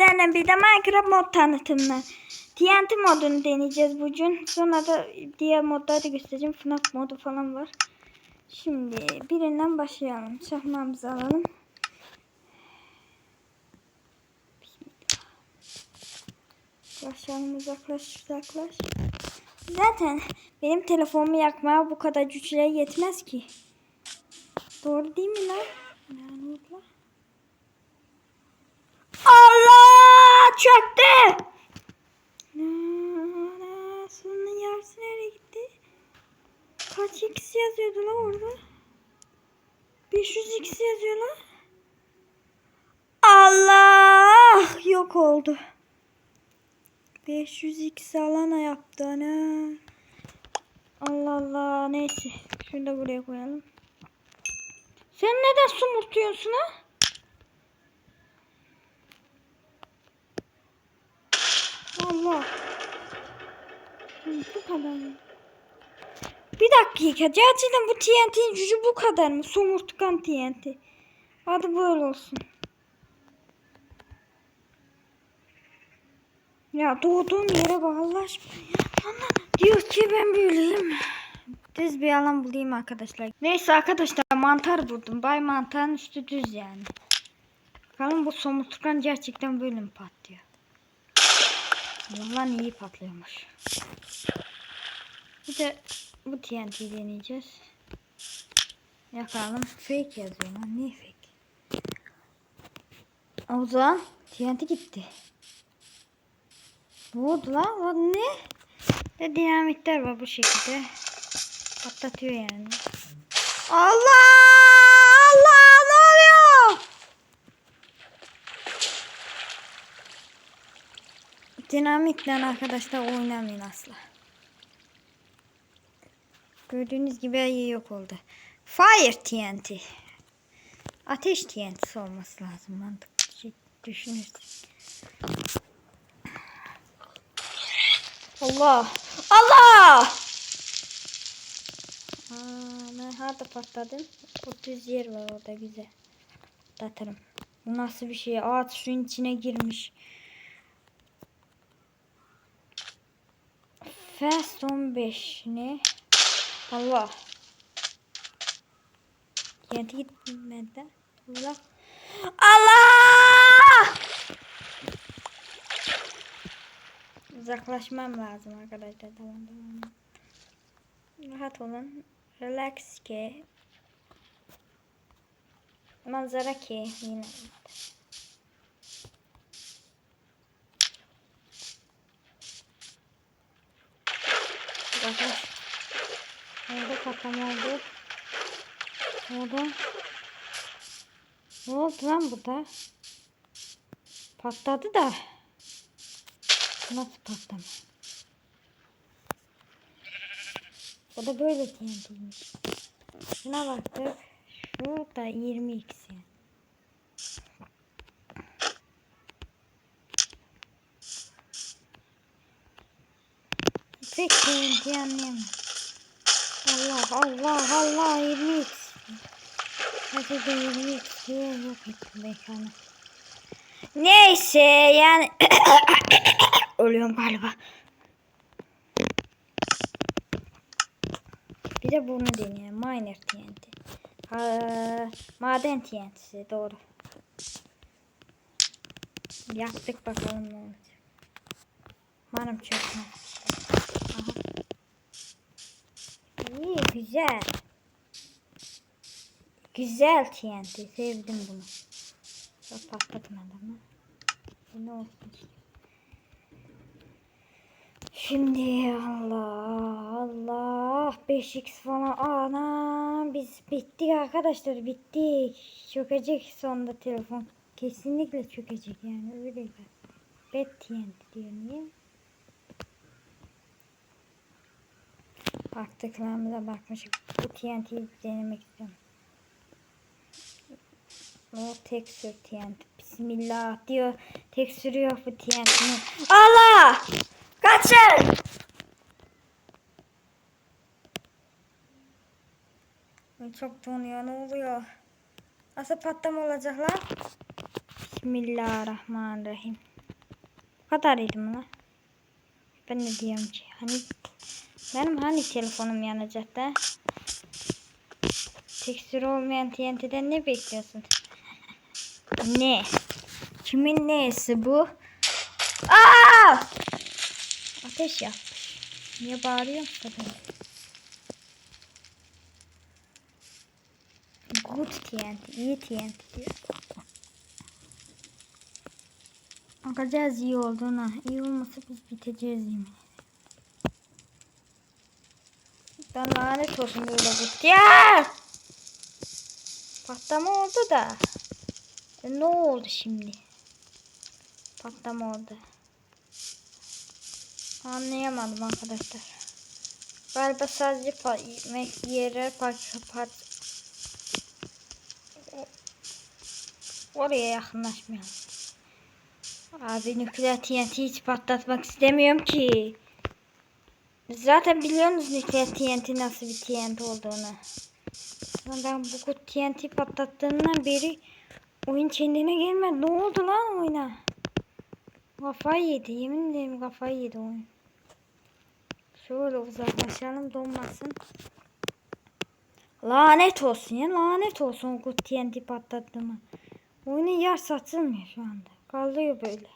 sizlerle bir de Minecraft mod tanıtımı. TNT modunu deneyeceğiz bugün. Sonra da diğer modları göstereceğim. FNAF modu falan var. Şimdi birinden başlayalım. Çakmağımızı alalım. Yaklaşalım uzaklaş uzaklaş. Zaten benim telefonumu yakmaya bu kadar güçlere yetmez ki. Doğru değil mi lan? Yani lan. Allah çöktü. Sonun yarısı nereye gitti? Kaç x yazıyordu lan orada? 500 x yazıyor lan. Allah yok oldu. 500 x alana yaptı ana. Allah Allah neyse. Şunu da buraya koyalım. Sen neden sumurtuyorsun ha? Allah. Bu kadar mı? Bir dakika. Gerçekten bu TNT'nin gücü bu kadar mı? Somurtkan TNT. Hadi böyle olsun. Ya doğduğum yere bak Allah aşkına. diyor ki ben böyleyim. Düz bir alan bulayım arkadaşlar. Neyse arkadaşlar mantar buldum. Bay mantarın üstü düz yani. Bakalım bu somurtkan gerçekten böyle mi patlıyor? Bunlar iyi patlıyormuş. Bir de bu TNT'yi deneyeceğiz. Yakalım. Fake yazıyor lan. Niye fake? O zaman TNT gitti. Ne oldu lan? O ne? De dinamitler var bu şekilde. Patlatıyor yani. Allah! Allah! Ne oluyor? Dinamitle arkadaşlar oynamayın asla. Gördüğünüz gibi her yok oldu. Fire TNT. Ateş TNT'si olması lazım mantıklı düşünürsek. Allah! Allah! Aa, ben harda patladım. 30 yer var orada güzel. Patlatırım. Bu nasıl bir şey? Ağaç suyun içine girmiş. Fast 15 ne? Allah. Yedi gitmedi. Allah. Allah! Uzaklaşmam lazım arkadaşlar. Tamam tamam. Rahat olun. Relax ki. Manzara ki yine. Uzaklaş. Orada patlama oldu. Orada. Ne oldu lan burada? Patladı da. Nasıl patlama? O da böyle TNT'ymiş. Şuna baktık. Şu da 20x yani. Pek TNT. Allah Allah Allah 20x. Hadi de 20x diye yok ettim mekanı. Neyse yani ölüyorum galiba. Bir de bunu deneyelim. Miner TNT. Ha, maden TNT'si doğru. Yaptık bakalım ne olacak. Umarım çökmez. İyi güzel. Güzel TNT. Sevdim bunu. Çok patlatmadı ama. Bu ne olsun. Şimdi Allah Allah 5x falan ana biz bittik arkadaşlar bittik çökecek sonunda telefon kesinlikle çökecek yani öyle bad TNT diyor niye baktıklarımıza bakmışık bu TNT'yi denemek istiyorum o texture TNT Bismillah diyor texture yok bu TNT'nin Allah Kaçın! Çok donuyor ne oluyor? Nasıl patlama olacak lan? Bismillahirrahmanirrahim. Bu kadarıydı mı lan? Ben ne diyeyim ki? Hani benim hani telefonum yanacak da? Tekstür olmayan TNT'den ne bekliyorsun? ne? Kimin neyesi bu? Aa! Ateş yapmış. Niye bağırıyorsun kadın? Good TNT, iyi TNT diyor. Bakacağız iyi olduğuna. İyi olmasa biz biteceğiz yemin. Ben lanet olsun böyle bu. Ya! Patlama oldu da. E, ne oldu şimdi? Patlama oldu. Anlayamadım arkadaşlar. Galiba sadece pa yere parça parça Oraya yakınlaşmayalım. Abi nükleer TNT hiç patlatmak istemiyorum ki. Zaten biliyorsunuz nükleer TNT nasıl bir TNT olduğunu. Ben bu TNT patlattığından beri oyun kendine gelmedi. Ne oldu lan oyuna? Kafayı yedi. Yemin ederim kafayı yedi oyun. Şöyle uzaklaşalım donmasın. Lanet olsun ya lanet olsun o TNT patlattığıma. Oyunun yer satılmıyor şu anda. Kalıyor böyle.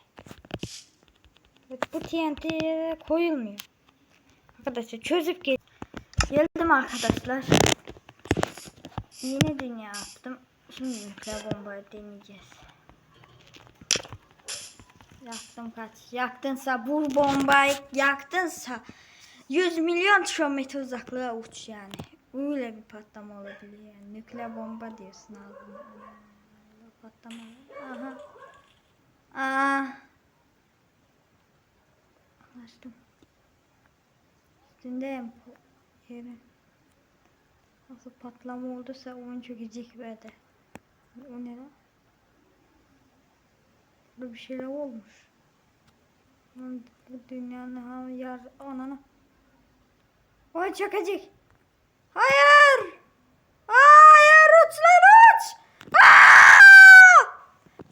Bu TNT koyulmuyor. Arkadaşlar çözüp gel geldim arkadaşlar. Yeni dünya yaptım. Şimdi nükleer bombayı deneyeceğiz. Yaktım kaç? Yaktınsa vur bombayı yaktınsa 100 milyon kilometre uzaklığa uç yani. Öyle bir patlama olabilir yani. Nükleer bomba diyorsun ağzına. Patlama. Aha. Aa. Açtım. Üstündeyim. Yere. Nasıl patlama olduysa oyun çökecek böyle. O ne lan? Burada bir şeyler olmuş. Bu dünyanın ha yer anana. Oy. Hayır. Hayır uç lan uç. Aa!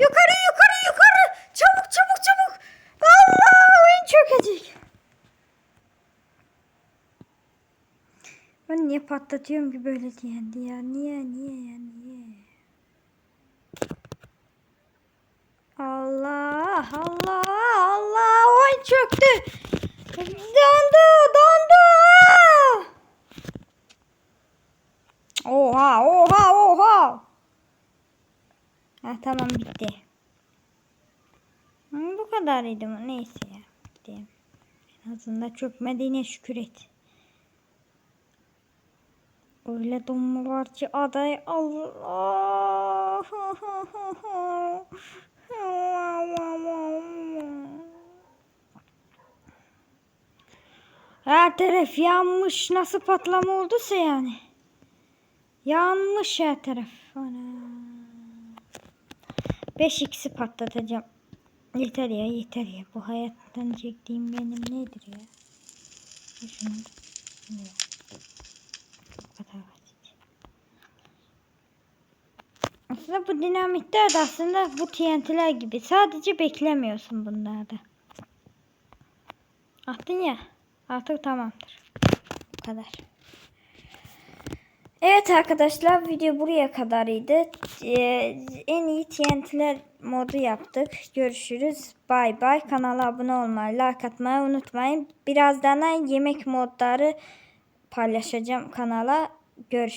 Yukarı yukarı yukarı. Çabuk çabuk çabuk. Allah oyun çökecek. Ben niye patlatıyorum ki böyle diyendi ya? Niye niye ya niye? Allah Allah Allah oyun çöktü. Dondu dondu. Oha oha oha. Ha tamam bitti. Bu kadarıydı mı? Neyse ya. Bitti. En azından çökmediğine şükür et. Öyle donma var ki aday Allah. Her taraf yanmış. Nasıl patlama olduysa yani. Yanmış her taraf. Ana. 5x'i patlatacağım. Yeter ya yeter ya. Bu hayattan çektiğim benim nedir ya? Şunu. Aslında bu dinamitler de aslında bu TNT'ler gibi. Sadece beklemiyorsun bunlarda. Attın ya. Artık tamamdır. Bu kadar. Evet arkadaşlar video buraya kadarıydı. Ee, en iyi TNT'ler modu yaptık. Görüşürüz. Bay bay. Kanala abone olmayı, like atmayı unutmayın. Birazdan yemek modları paylaşacağım kanala. Görüşürüz.